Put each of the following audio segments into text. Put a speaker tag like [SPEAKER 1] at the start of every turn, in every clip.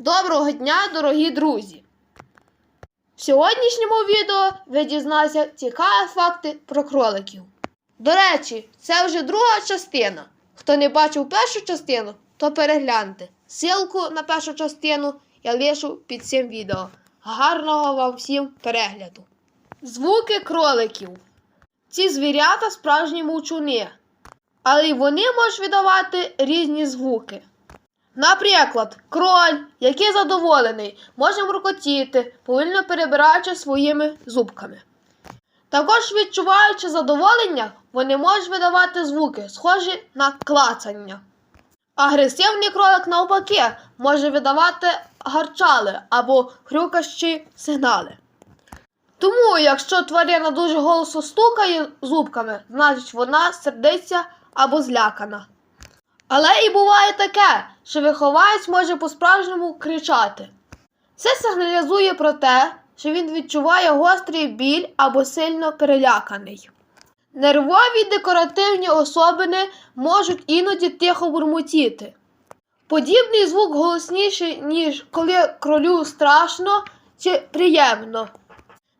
[SPEAKER 1] Доброго дня, дорогі друзі! В сьогоднішньому відео ви дізналися цікаві факти про кроликів. До речі, це вже друга частина. Хто не бачив першу частину, то перегляньте. Силку на першу частину я лишу під цим відео. Гарного вам всім перегляду! Звуки кроликів. Ці звірята справжні мовчуни, але й вони можуть видавати різні звуки. Наприклад, кроль, який задоволений, може муркотіти, повільно перебираючи своїми зубками. Також, відчуваючи задоволення, вони можуть видавати звуки, схожі на клацання. Агресивний кролик, навпаки, може видавати гарчали або хрюкащі сигнали. Тому, якщо тварина дуже голосно стукає зубками, значить вона сердиться або злякана. Але і буває таке, що вихованець може по-справжньому кричати. Це сигналізує про те, що він відчуває гострий біль або сильно переляканий. Нервові декоративні особини можуть іноді тихо бурмотіти. Подібний звук голосніший, ніж коли кролю страшно чи приємно.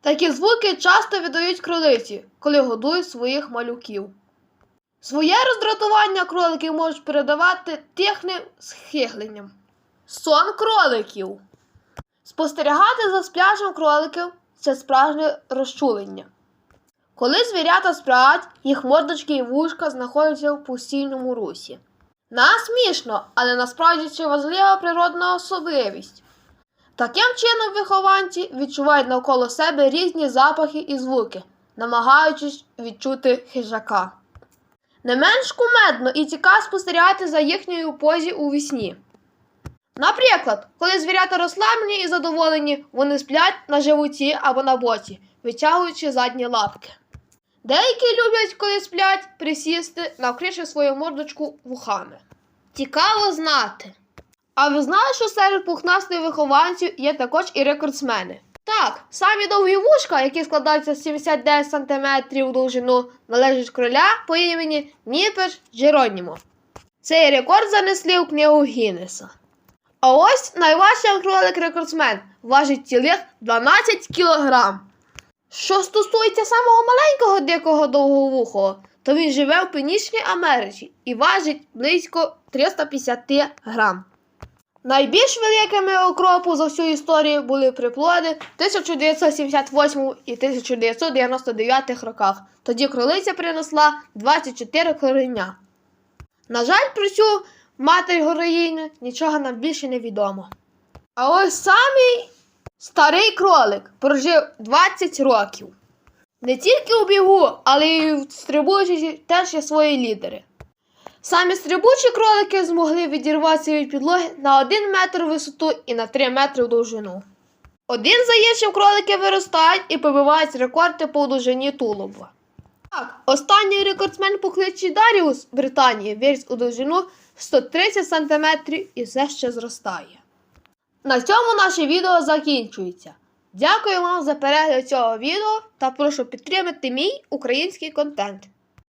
[SPEAKER 1] Такі звуки часто видають кролиці, коли годують своїх малюків. Своє роздратування кролики можуть передавати тихним схигленням. Сон кроликів. Спостерігати за сплячим кроликів це справжнє розчулення. Коли звірята сплять, їх мордочки і вушка знаходяться в постійному русі. Нас смішно, але насправді це важлива природна особливість. Таким чином вихованці відчувають навколо себе різні запахи і звуки, намагаючись відчути хижака. Не менш кумедно і цікаво спостерігати за їхньою позі у вісні. Наприклад, коли звірята розслаблені і задоволені, вони сплять на животі або на боці, витягуючи задні лапки. Деякі люблять, коли сплять, присісти, навкривши свою мордочку вухами. Цікаво знати. А ви знали, що серед пухнастих вихованців є також і рекордсмени? Так, самі довгі вушка, які складаються з 79 см у довжину, належать кроля по імені Ніпеш Джеронімо. Цей рекорд занесли у книгу Гіннеса. А ось найважчий кролик-рекордсмен важить цілих 12 кг. Що стосується самого маленького дикого довговухого, то він живе в Північній Америці і важить близько 350 грам. Найбільш великими окропу за всю історію були приплоди в 1978 і 1999 роках. Тоді кролиця принесла 24 кореня. На жаль, про цю матір героїни нічого нам більше не відомо. А ось самий старий кролик прожив 20 років. Не тільки у бігу, але й в стрибучі теж є свої лідери. Самі стрибучі кролики змогли відірватися від підлоги на 1 метр висоту і на 3 метри в довжину. Один за іншим кролики виростають і побивають рекорди по довжині тулуба. Так, останній рекордсмен по кличі Даріус Британії виріс у довжину 130 см і все ще зростає. На цьому наше відео закінчується. Дякую вам за перегляд цього відео та прошу підтримати мій український контент.